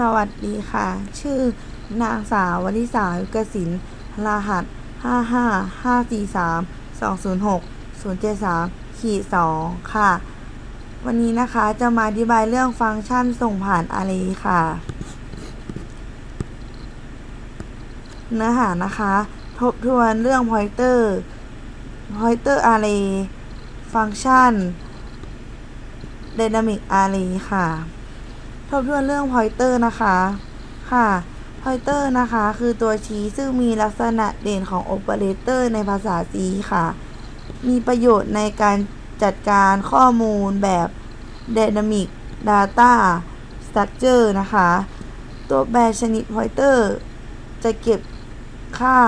สวัสดีค่ะ ชื่อนางสาววลิสายุกสินรหัสห้าห้าห้าสี่สามสองศูนย์หกศูนย์เจสามขีดสองค่ะ วันนี้นะคะจะมาอธิบายเรื่องฟังก์ชันส่งผ่านอารีค่ะ เนื้อหานะคะ ทบทวนเรื่อง pointer pointer array ฟังก์ชัน dynamic array ค่ะ ทบทวนเรื่อง pointer นะคะค่ะ pointer นะคะคือตัวชี้ซึ่งมีลักษณะเด่นของ operator ในภาษา C ค่ะ มีประโยชน์ในการจัดการข้อมูลแบบ dynamic data structure นะคะ ตัวแปรชนิด pointer จะเก็บค่า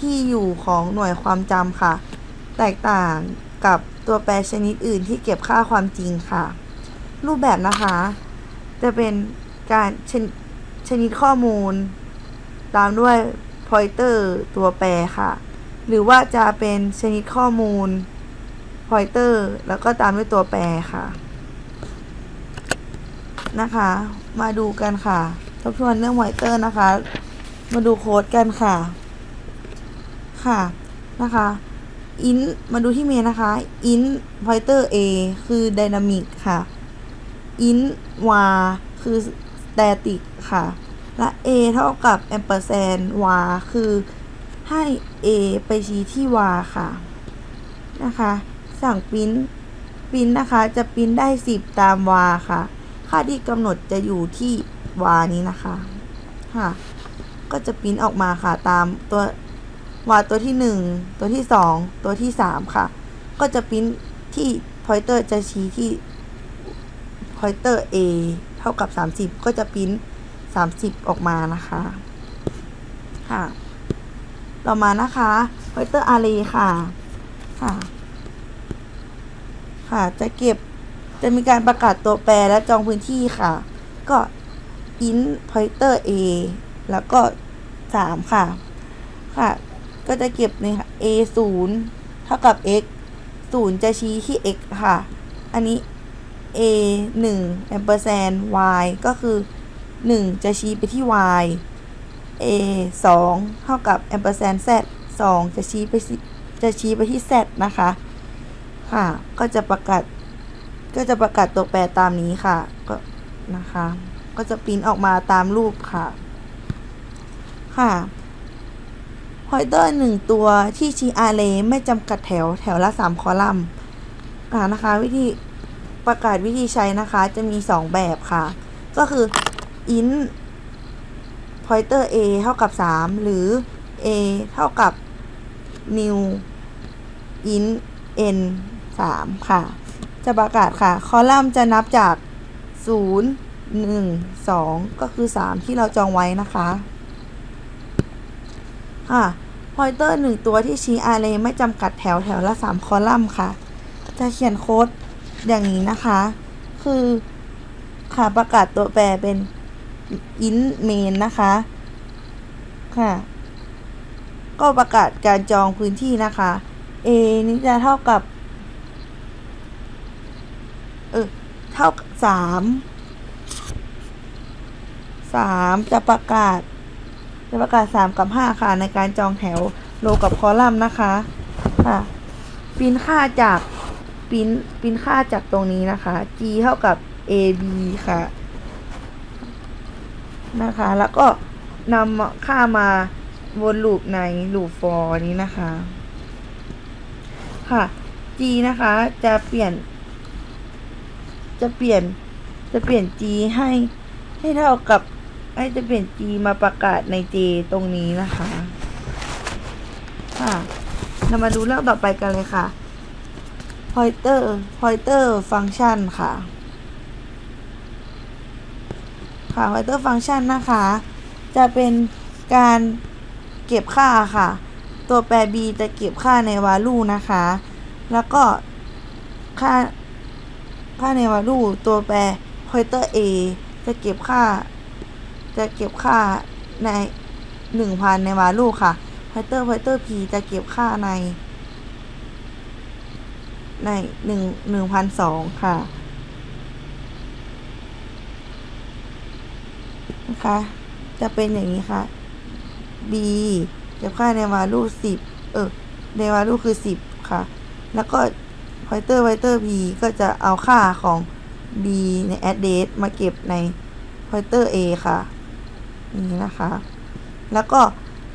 ที่อยู่ของหน่วยความจำค่ะ แตกต่างกับตัวแปรชนิดอื่นที่เก็บค่าความจริงค่ะ รูปแบบนะคะ จะเป็นการชนชนิดข้อมูล ตามด้วย pointer ตัวแปรค่ะ หรือว่าจะเป็นชนิดข้อมูล pointer แล้วก็ตามด้วยตัวแปรค่ะ นะคะ มาดูกันค่ะ ทบทวนเรื่อง pointer นะคะ มาดูโค้ดกันค่ะ ค่ะ นะคะ int มาดูที่เมนนะคะ int pointer a คือ dynamic ค่ะ int var คือ static ค่ะ และ a เท่ากับ ampersand var คือให้ a ไปชี้ที่ var ค่ะ นะคะ สั่งปิ้นปิ้นนะคะ จะปิ้นได้ 10 ตาม var ค่ะ ค่าที่กำหนดจะอยู่ที่ var นี้นะคะ ค่ะ ก็จะปิ้นออกมาค่ะตามตัว var ตัวที่ 1 ตัวที่ 2 ตัวที่ 3 ค่ะ ก็จะปิ้นที่ pointer จะชี้ที่ pointer a เท่ากับ 30 ก็จะปริ้น30 ออกมานะคะค่ะต่อมานะคะ pointer array ค่ะค่ะค่ะจะเก็บจะมีการประกาศตัวแปรและจองพื้นที่ค่ะ ก็ int pointer a แล้วก็ 3 ค่ะ ค่ะ ก็จะเก็บใน a 0เท่ากับ x 0 จะชี้ที่ x ค่ะ อันนี้ a 1 ampersand y ก็คือ 1 จะชี้ไปที่ y a 2 เท่ากับ ampersand z 2 จะชี้ไปจะชี้ไปที่ z นะคะ ค่ะ ก็จะประกาศ ก็จะประกาศตัวแปรตามนี้ค่ะ ก็นะคะ ก็จะปริ้นออกมาตามรูปค่ะ ค่ะ pointer หนึ่งตัวที่ชี้ array ไม่จำกัดแถวแถวละ 3 คอลัมน์นะคะ วิธี ประกาศวิธีใช้นะคะ จะมี 2 แบบค่ะ ก็คือ int pointer a เท่ากับ 3 หรือ a เท่ากับ new int n 3 ค่ะ จะประกาศค่ะ คอลัมน์จะนับจาก 0 1 2 ก็คือ 3 ที่เราจองไว้นะคะค่ะ pointer หนึ่งตัวที่ชี้ array ไม่จำกัดแถวแถวละ 3 คอลัมน์ค่ะ จะเขียนโค้ด อย่างนี้นะคะ คือค่ะประกาศตัวแปรเป็น int main นะคะ ค่ะ ก็ประกาศการจองพื้นที่นะคะ a นี้จะเท่ากับ เออ เท่าสามสามจะประกาศ จะประกาศสามกับห้าค่ะ ในการจองแถวโลกับคอลัมน์นะคะ ค่ะปินค่าจาก ปริ้นปริ้นค่าจากตรงนี้นะคะ g เท่ากับ ab ค่ะ นะคะ แล้วก็นำค่ามาวนลูปในลูป for นี้นะคะ ค่ะ g นะคะจะเปลี่ยน จะเปลี่ยนจะเปลี่ยน g ให้ให้เท่ากับให้จะเปลี่ยน g มาประกาศใน j ตรงนี้นะคะ ค่ะเรามาดูเรื่องต่อไปกันเลยค่ะ pointer pointer function ค่ะ ค่ะ pointer function นะคะ จะเป็นการเก็บค่าค่ะ ตัวแปร b จะเก็บค่าใน value นะคะ แล้วก็ค่าค่าใน value ตัวแปร pointer a จะเก็บค่า จะเก็บค่าใน 1,000 ใน value ค่ะ pointer pointer p จะเก็บค่าใน ในหนึ่งหนึ่งพันสองค่ะ นะคะ จะเป็นอย่างนี้ค่ะ b เก็บค่าใน value 10เออ ใน value คือ10ค่ะ แล้วก็ pointer pointer p ก็จะเอาค่าของ b ใน address มาเก็บใน pointer a ค่ะ นี่นะคะ แล้วก็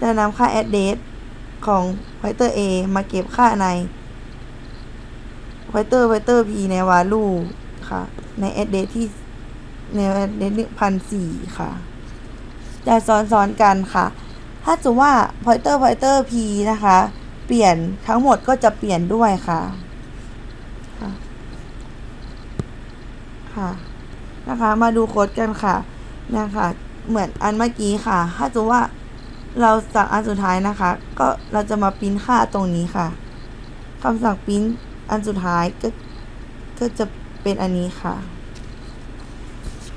จะนำค่า address ของ pointer a มาเก็บค่าใน pointer pointer p ใน value ค่ะ ใน address ที่ใน address พันสี่ค่ะ จะซ้อนๆกันค่ะ ถ้าจะว่า pointer pointer p นะคะ เปลี่ยนทั้งหมดก็จะเปลี่ยนด้วยค่ะค่ะ ค่ะนะคะ มาดูโค้ดกันค่ะนะคะ เหมือนอันเมื่อกี้ค่ะ ถ้าจะว่าเราสั่งอันสุดท้ายนะคะ ก็เราจะมาปริ้นค่าตรงนี้ค่ะคำสั่งปริ้น อันสุดท้ายก็ก็จะเป็นอันนี้ค่ะ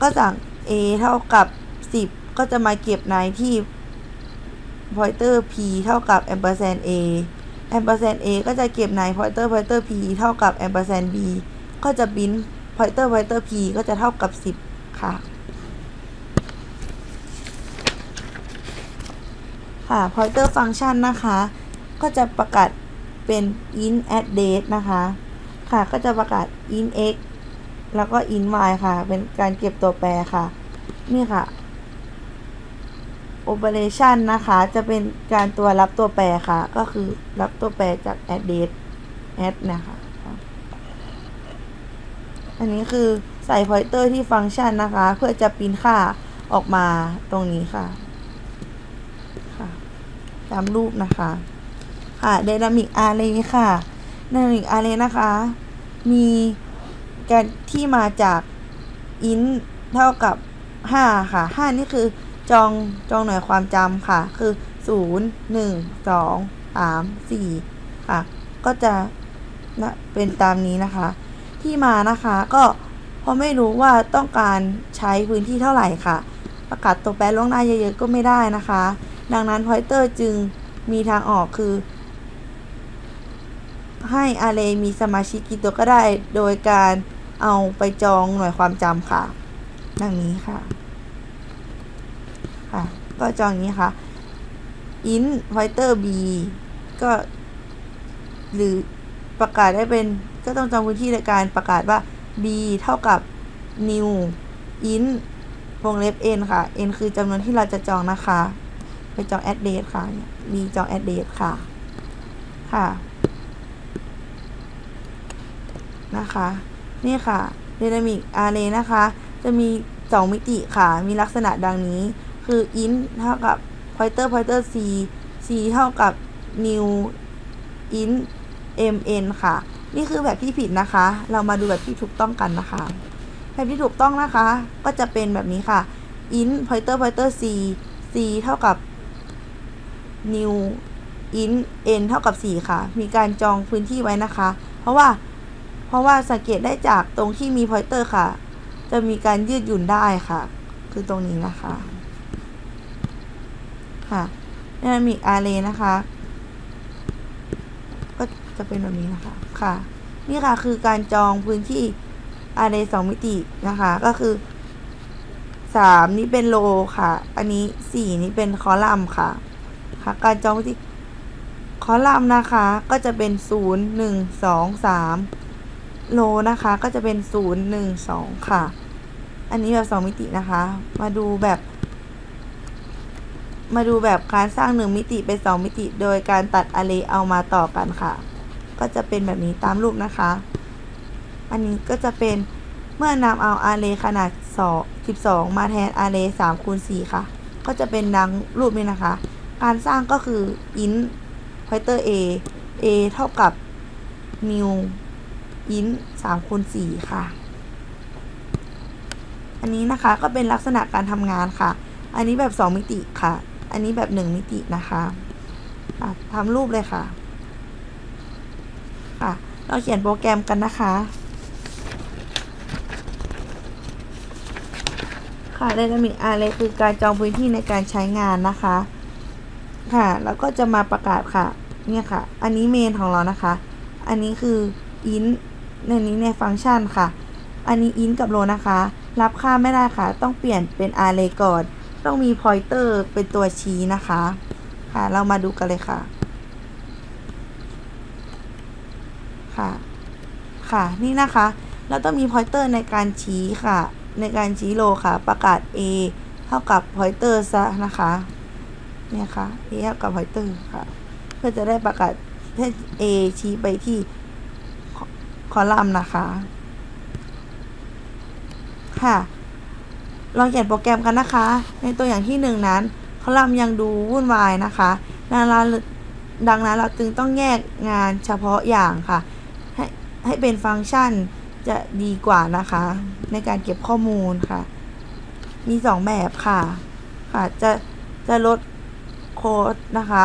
ก็สั่ง a เท่ากับ 10 ก็จะมาเก็บในที่ pointer p เท่ากับ ampersand a ampersand a ก็จะเก็บใน pointer pointer p เท่ากับ ampersand b ก็จะบิน pointer pointer p ก็จะเท่ากับ 10 ค่ะ ค่ะ pointer function นะคะ ก็จะประกาศ เป็น int address นะคะ ค่ะก็จะประกาศ int x แล้วก็ int y ค่ะ เป็นการเก็บตัวแปรค่ะ นี่ค่ะ operation นะคะ จะเป็นการตัวรับตัวแปรค่ะ ก็คือรับตัวแปรจาก address add นะคะอันนี้คือใส่ pointer ที่ฟังก์ชันนะคะ เพื่อจะปริ้นค่าออกมาตรงนี้ค่ะ ค่ะ ตามรูปนะคะ ค่ะ dynamic array ค่ะ dynamic array นะคะ มีการที่มาจาก int เท่ากับ 5 ค่ะ 5 นี่คือจองจองหน่วยความจำค่ะ คือ 0 1 2 3 4 ค่ะ ก็จะนะเป็นตามนี้นะคะ ที่มานะคะก็เพราะไม่รู้ว่าต้องการใช้พื้นที่เท่าไหร่ค่ะ ประกาศตัวแปรล่วงหน้าเยอะๆก็ไม่ได้นะคะ ดังนั้น pointer จึงมีทางออกคือ ให้ array มีสมาชิกกี่ตัวก็ได้ โดยการเอาไปจองหน่วยความจำค่ะ ดังนี้ค่ะ ค่ะ ก็จองอย่างนี้ค่ะ int pointer b ก็ หรือประกาศได้เป็น ก็ต้องจองพื้นที่ในการประกาศว่า b เท่ากับ new int วงเล็บ n ค่ะ n คือจำนวนที่เราจะจองนะคะ ไปจอง address ค่ะ b จอง address ค่ะ ค่ะ นะคะ นี่ค่ะ dynamic array นะคะ จะมี 2 มิติค่ะ มีลักษณะดังนี้ คือ int เท่ากับ pointer pointer c c เท่ากับ new int mn ค่ะ นี่คือแบบที่ผิดนะคะ เรามาดูแบบที่ถูกต้องกันนะคะ แบบที่ถูกต้องนะคะ ก็จะเป็นแบบนี้ค่ะ int pointer pointer c c เท่ากับ new int n เท่ากับ 4 ค่ะ มีการจองพื้นที่ไว้นะคะ เพราะว่า เพราะว่าสังเกตได้จากตรงที่มี pointer ค่ะ จะมีการยืดหยุ่นได้ค่ะ คือตรงนี้นะคะ ค่ะนี่มี array นะคะ ก็จะเป็นแบบนี้นะคะ ค่ะ นี่ค่ะคือการจองพื้นที่ array สองมิตินะคะ ก็คือสามนี้เป็นโลค่ะ อันนี้สี่นี้เป็นคอลัมน์ค่ะ ค่ะ การจองพื้นที่คอลัมน์นะคะ ก็จะเป็นศูนย์หนึ่งสองสาม โลนะคะก็จะเป็นศูนย์หนึ่งสองค่ะ อันนี้แบบสองมิตินะคะ มาดูแบบ มาดูแบบการสร้างหนึ่งมิติเป็นสองมิติ โดยการตัดอาเรย์เอามาต่อกันค่ะ ก็จะเป็นแบบนี้ตามรูปนะคะ อันนี้ก็จะเป็นเมื่อนำเอาอาเรย์ขนาด 2 12 มาแทนอาเรย์3คูณ4ค่ะ ก็จะเป็นดังรูปนี้นะคะ การสร้างก็คือ int pointer a a เท่ากับ new int 3คูณ4ค่ะ อันนี้นะคะก็เป็นลักษณะการทำงานค่ะ อันนี้แบบ2มิติค่ะ อันนี้แบบ1มิตินะคะะทำรูปเลยค่ะ ค่ะ เราเขียนโปรแกรมกันนะคะ ค่ะ Dynamic Array คือการจองพื้นที่ในการใช้งานนะคะ ค่ะ แล้วก็จะมาประกาศค่ะ เนี่ยค่ะ อันนี้เมนของเรานะคะ อันนี้คือ int ในนี้ในฟังก์ชันค่ะ อันนี้ int กับ row นะคะ รับค่าไม่ได้ค่ะ ต้องเปลี่ยนเป็น array ก่อน ต้องมี pointer เป็นตัวชี้นะคะ ค่ะ เรามาดูกันเลยค่ะ ค่ะ ค่ะ นี่นะคะ เราต้องมี pointer ในการชี้ค่ะ ในการชี้โลค่ะ ประกาศ a เท่ากับ pointer ซะนะคะ เนี่ยค่ะ a เท่ากับ pointer ค่ะ เพื่อจะได้ประกาศให้ a ชี้ไปที่ คอลัมน์นะคะ ค่ะ ลองเขียนโปรแกรมกันนะคะ ในตัวอย่างที่หนึ่งนั้น คอลัมน์ยังดูวุ่นวายนะคะดังนั้นดังนั้นเราจึงต้องแยกงานเฉพาะอย่างค่ะ ให้ให้เป็นฟังก์ชันจะดีกว่านะคะ ในการเก็บข้อมูลค่ะ มีสองแบบค่ะ ค่ะ จะจะลดโค้ดนะคะ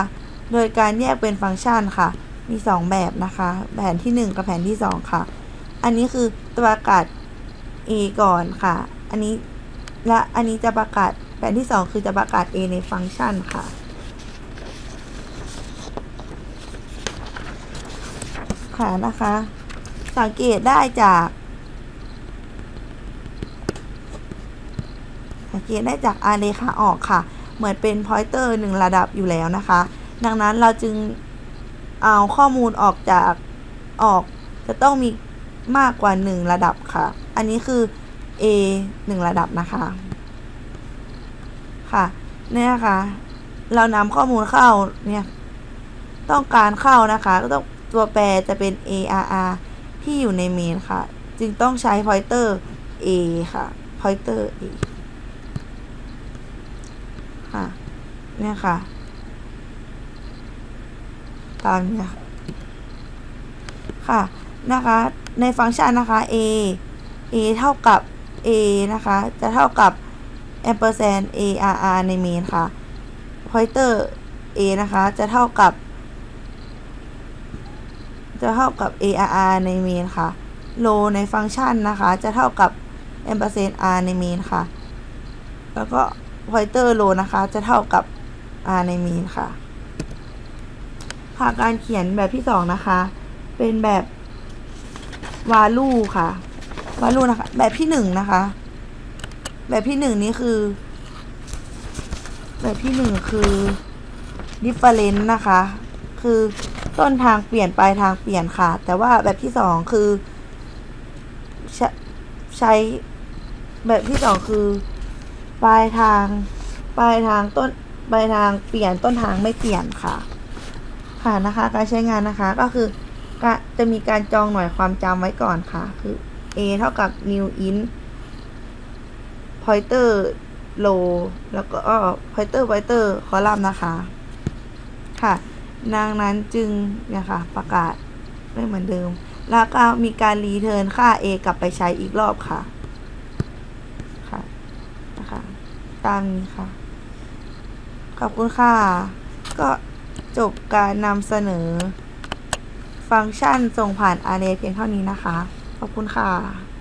โดยการแยกเป็นฟังก์ชันค่ะ มีสองแบบนะคะ แผนที่หนึ่งกับแผนที่สองค่ะ อันนี้คือตัวประกาศ A ก่อนค่ะ อันนี้และอันนี้จะประกาศแผนที่สองคือจะประกาศ A ในฟังก์ชันค่ะ ค่ะนะคะ สังเกตได้จาก สังเกตได้จากอาร์เรขาออกค่ะ เหมือนเป็นพอยเตอร์หนึ่งระดับอยู่แล้วนะคะ ดังนั้นเราจึง เอาข้อมูลออกจากออกจะต้องมีมากกว่า 1 ระดับค่ะ อันนี้คือ A 1 ระดับนะคะ ค่ะเนี่ยนะคะ เรานำข้อมูลเข้าเนี่ย ต้องการเข้านะคะ ก็ต้องตัวแปรจะเป็น ARR ที่อยู่ในเมนค่ะ จึงต้องใช้ pointer A ค่ะ pointer A ค่ะ เนี่ยค่ะ ตามนี้ค่ะค่ะนะคะในฟังก์ชันนะคะ a a เท่ากับ a นะคะ จะเท่ากับ ampersand arr ในเมนค่ะ pointer a นะคะ จะเท่ากับ จะเท่ากับ arr ในเมนค่ะ row ในฟังก์ชันนะคะ จะเท่ากับ ampersand r ในเมนค่ะ แล้วก็ pointer row นะคะ จะเท่ากับ r ในเมนค่ะ ค่ะการเขียนแบบที่สองนะคะ เป็นแบบ value ค่ะ value นะคะ แบบที่หนึ่งนะคะ แบบที่หนึ่งนี้คือ แบบที่หนึ่งคือ difference นะคะ คือต้นทางเปลี่ยนปลายทางเปลี่ยนค่ะ แต่ว่าแบบที่สองคือใช้แบบที่สองคือปลายทางปลายทางต้นปลายทางเปลี่ยนต้นทางไม่เปลี่ยนค่ะ ค่ะนะคะ การใช้งานนะคะก็คือจะมีการจองหน่วยความจำไว้ก่อนค่ะ คือ a เท่ากับ new int pointer row แล้วก็ pointer pointer column นะคะค่ะดังนั้นจึงเนี่ยค่ะ ประกาศไม่เหมือนเดิม แล้วก็มีการรีเทิร์นค่า a กลับไปใช้อีกรอบค่ะค่ะนะคะตามนี้ค่ะ ขอบคุณค่ะ ก็ จบการนำเสนอ ฟังก์ชันส่งผ่านอาร์เรย์เพียงเท่านี้นะคะ ขอบคุณค่ะ